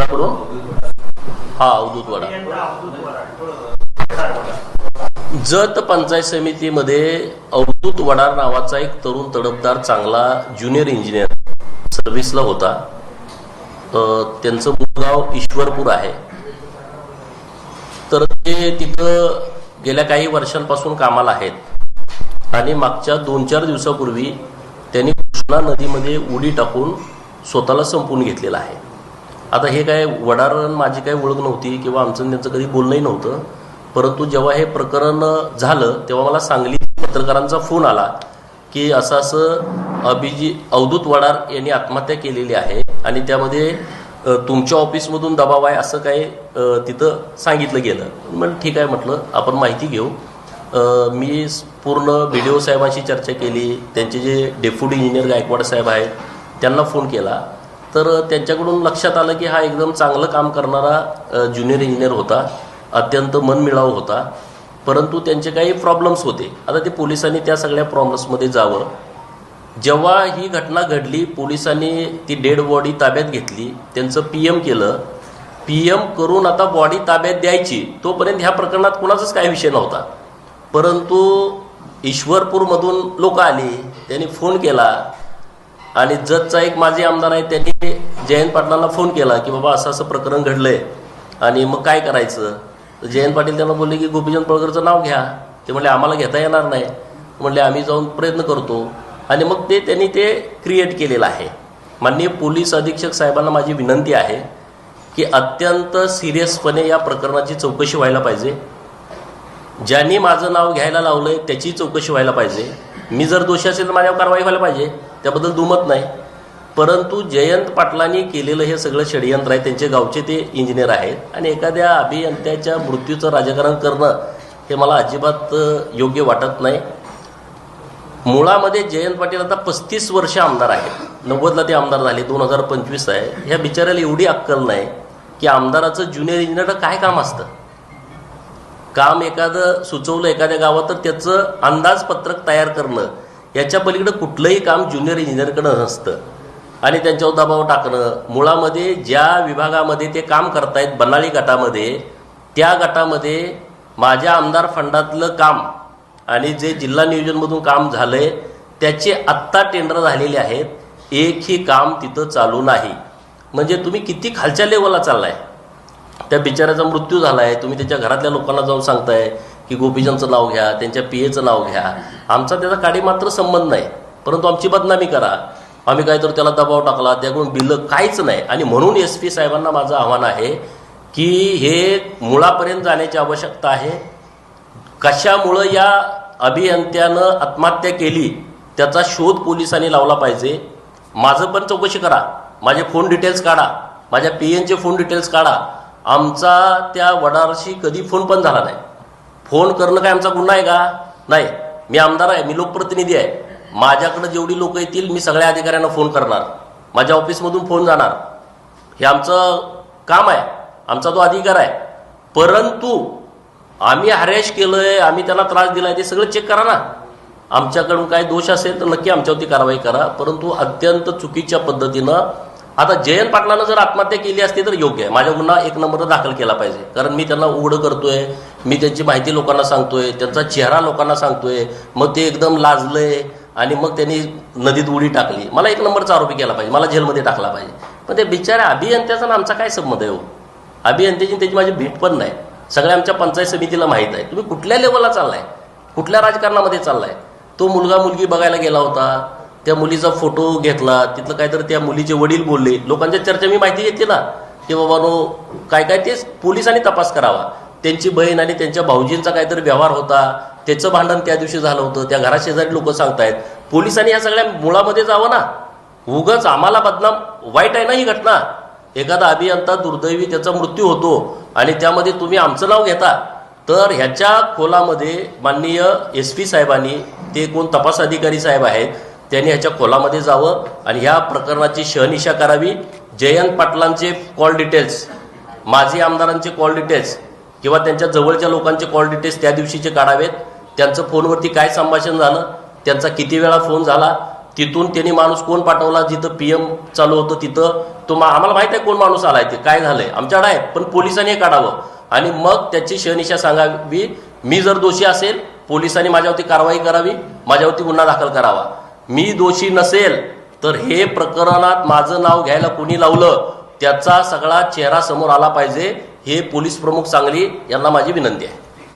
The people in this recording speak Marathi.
कोणाकडून हा अवधूत वडा जत पंचायत समितीमध्ये अवधूत वडार नावाचा एक तरुण तडफदार चांगला ज्युनियर इंजिनियर सर्व्हिसला होता. त्यांचं मूळ गाव ईश्वरपूर आहे. तर ते तिथं गेल्या काही वर्षांपासून कामाला आहेत. आणि मागच्या दोन चार दिवसापूर्वी त्यांनी कृष्णा नदीमध्ये उडी टाकून स्वतःला संपवून घेतलेला आहे. आता हे काय वडार माझी काही ओळख नव्हती किंवा आमचं त्यांचं कधी बोलणंही नव्हतं. परंतु जेव्हा हे प्रकरण झालं तेव्हा मला सांगली पत्रकारांचा फोन आला की असं असं अभिजी अवधूत वडार यांनी आत्महत्या केलेली आहे आणि त्यामध्ये तुमच्या ऑफिसमधून दबाव आहे असं काही तिथं सांगितलं गेलं. मग ठीक आहे म्हटलं आपण माहिती घेऊ. मी पूर्ण बी डी ओ साहेबांशी चर्चा केली त्यांचे जे डेप्युटी इंजिनियर गायकवाड साहेब आहेत त्यांना फोन केला. तर त्यांच्याकडून लक्षात आलं की हा एकदम चांगलं काम करणारा ज्युनियर इंजिनियर होता. अत्यंत मनमिळाव होता. परंतु त्यांचे काही प्रॉब्लेम्स होते. आता ते पोलिसांनी त्या सगळ्या प्रॉब्लेम्समध्ये जावं. जेव्हा ही घटना घडली पोलिसांनी ती डेड बॉडी ताब्यात घेतली. त्यांचं पी एम केलं. पी एम करून आता बॉडी ताब्यात द्यायची. तोपर्यंत ह्या प्रकरणात कुणाचाच काही विषय नव्हता. परंतु ईश्वरपूरमधून लोक आली. त्यांनी फोन केला. आणि जतचा एक माजी आमदार आहे त्यांनी जयंत पाटलांना फोन केला की बाबा असं असं प्रकरण घडलंय. आणि मग काय करायचं? तर जयंत पाटील त्यांना बोलले की गोपीचंद पळकरचं नाव घ्या. ते म्हणले आम्हाला घेता येणार नाही. म्हणले आम्ही जाऊन प्रयत्न करतो. आणि मग ते त्यांनी ते क्रिएट केलेलं आहे. माननीय पोलीस अधीक्षक साहेबांना माझी विनंती आहे की अत्यंत सिरियसपणे या प्रकरणाची चौकशी व्हायला पाहिजे. ज्यांनी माझं नाव घ्यायला लावलंय त्याची चौकशी व्हायला पाहिजे. मी जर दोषी असेल तर माझ्यावर कारवाई व्हायला पाहिजे. त्याबद्दल दुमत नाही. परंतु जयंत पाटलांनी केलेलं हे सगळं षडयंत्र आहे. त्यांचे गावचे ते इंजिनियर आहेत. आणि एखाद्या अभियंत्याच्या मृत्यूचं राजकारण करणं हे मला अजिबात योग्य वाटत नाही. मुळामध्ये जयंत पाटील आता पस्तीस वर्ष आमदार आहेत. नव्वदला ते आमदार झाले. दोन हजार पंचवीस आहे. ह्या बिचाऱ्याला एवढी अक्कल नाही की आमदाराचं ज्युनियर इंजिनियर काय काम असतं? काम एखादं सुचवलं एखाद्या गावात तर त्याचं अंदाजपत्रक तयार करणं याच्या पलीकडं कुठलंही काम ज्युनियर इंजिनियरकडं नसतं. आणि त्यांच्यावर दबाव टाकणं मुळामध्ये ज्या विभागामध्ये ते काम करतायत बनाळी गटामध्ये त्या गटामध्ये माझ्या आमदार फंडातलं काम आणि जे जिल्हा नियोजनमधून काम झालं आहे त्याचे आत्ता टेंडर झालेले आहेत. एकही काम तिथं चालू नाही. म्हणजे तुम्ही किती खालच्या लेवलला चाललाय? त्या बिचाऱ्याचा मृत्यू झाला आहे तुम्ही त्याच्या घरातल्या लोकांना जाऊन सांगताय की गोपीचंदचं नाव घ्या त्यांच्या पियेचं नाव घ्या. आमचा त्याचा काडी मात्र संबंध नाही. परंतु आमची बदनामी करा. आम्ही काय तर त्याला दबाव टाकला त्याकडून बिलं काहीच नाही. आणि म्हणून एस पी साहेबांना माझं आव्हान आहे की हे मुळापर्यंत जाण्याची आवश्यकता आहे. कशामुळं या अभियंत्यानं आत्महत्या केली त्याचा शोध पोलिसांनी लावला पाहिजे. माझं पण चौकशी करा. माझे फोन डिटेल्स काढा. माझ्या पी एनचे फोन डिटेल्स काढा. आमचा त्या वडारशी कधी फोन पण झाला नाही. फोन करणं काय आमचा गुन्हा आहे का? नाही. मी आमदार आहे मी लोकप्रतिनिधी आहे. माझ्याकडे जेवढी लोक येतील मी सगळ्या अधिकाऱ्यांना फोन करणार. माझ्या ऑफिसमधून फोन जाणार. हे आमचं काम आहे. आमचा तो अधिकार आहे. परंतु आम्ही हॅरेश केलंय आम्ही त्यांना त्रास दिलाय ते सगळं चेक करा ना. आमच्याकडून काय दोष असेल तर नक्की आमच्यावरती कारवाई करा. परंतु अत्यंत चुकीच्या पद्धतीनं आता जयंत पाटलानं जर आत्महत्या केली असती तर योग्य आहे. माझ्या गुन्हा एक नंबर दाखल केला पाहिजे. कारण मी त्यांना उघडं करतोय. मी त्यांची माहिती लोकांना सांगतोय. त्यांचा चेहरा लोकांना सांगतोय. मग ते एकदम लाजलंय आणि मग त्यांनी नदीत उडी टाकली. मला एक नंबरचा आरोपी केला पाहिजे. मला जेलमध्ये टाकला पाहिजे. पण ते बिचाऱ्या अभियंत्याचा ना आमचा काय संबंध आहे हो? अभियंत्याची त्याची माझी भेट पण नाही. सगळ्या आमच्या पंचायत समितीला माहीत आहे. तुम्ही कुठल्या लेवलला चाललाय? कुठल्या राजकारणामध्ये चाललाय? तो मुलगा मुलगी बघायला गेला होता. त्या मुलीचा फोटो घेतला तिथलं काहीतरी त्या मुलीचे वडील बोलले. लोकांच्या चर्चा मी माहिती घेतली ना की बाबा नो काय काय ते पोलिसांनी तपास करावा. त्यांची बहीण आणि त्यांच्या भाऊजींचा काहीतरी व्यवहार होता त्याचं भांडण त्या दिवशी झालं होतं त्या घराशेजारी लोक सांगतायत. पोलिसांनी या सगळ्या मुळामध्ये जावं ना. उगच आम्हाला बदनाम वाईट आहे ना ही घटना. एखादा अभियंता दुर्दैवी त्याचा मृत्यू होतो आणि त्यामध्ये तुम्ही आमचं नाव घेता. तर ह्याच्या खोलामध्ये माननीय एस पी साहेबांनी ते कोण तपास अधिकारी साहेब आहेत त्यांनी ह्याच्या खोलामध्ये जावं आणि ह्या प्रकरणाची शहनिशा करावी. जयंत पाटलांचे कॉल डिटेल्स माजी आमदारांचे कॉल डिटेल्स किंवा त्यांच्या जवळच्या लोकांचे कॉल डिटेल्स त्या दिवशीचे काढावेत. त्यांचं फोनवरती काय संभाषण झालं त्यांचा किती वेळा फोन झाला तिथून त्यांनी माणूस कोण पाठवला जिथं पी एम चालू होतं तिथं. तो मा- आम्हाला माहीत आहे कोण माणूस आलाय ते काय झालंय. आमच्याकडे आहे पण पोलिसांनी हे काढावं. आणि मग त्याची शहनिशा सांगावी. मी जर दोषी असेल पोलिसांनी माझ्यावरती कारवाई करावी माझ्यावरती गुन्हा दाखल करावा. मी दोषी नसेल तर हे प्रकरणात माझं नाव घ्यायला कोणी लावलं त्याचा सगळा चेहरा समोर आला पाहिजे हे पोलीस प्रमुख सांगली यांना माझी विनंती आहे.